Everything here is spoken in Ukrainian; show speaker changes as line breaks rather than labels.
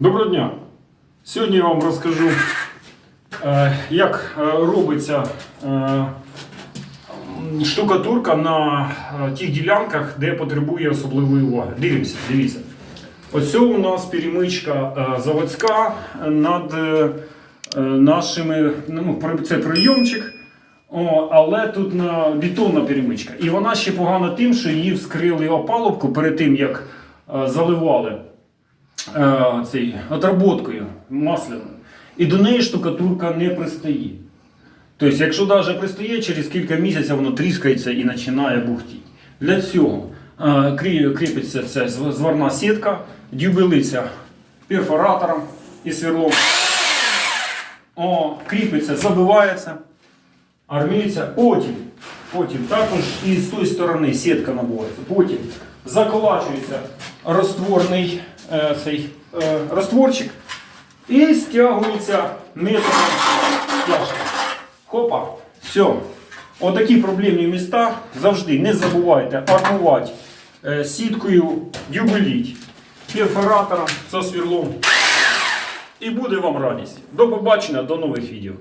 Доброго дня! Сьогодні я вам розкажу, е, як е, робиться е, штукатурка на тих ділянках, де потребує особливої уваги. Дивимося, дивіться. Ось у нас перемичка заводська над нашими. Ну, це прийомчик. О, але тут на бетонна перемичка. І вона ще погана тим, що її вскрили опалубку перед тим, як заливали е, цей, отработкою масляною. І до неї штукатурка не пристає. Тобто, якщо навіть пристає, через кілька місяців воно тріскається і починає бухтіти. Для цього е, кріпиться ця зв- зварна сітка, дюбелиця перфоратором і сверлом. О, кріпиться, забивається, арміється. Потім, потім також і з тої сторони сітка набувається. Потім заколачується розтворний е, цей, е, розтворчик і стягується методом стяжки. Хопа, все. Отакі проблемні міста завжди не забувайте армувати е, сіткою, дюбеліть, перфоратором со свірлом. І буде вам радість. До побачення, до нових відео.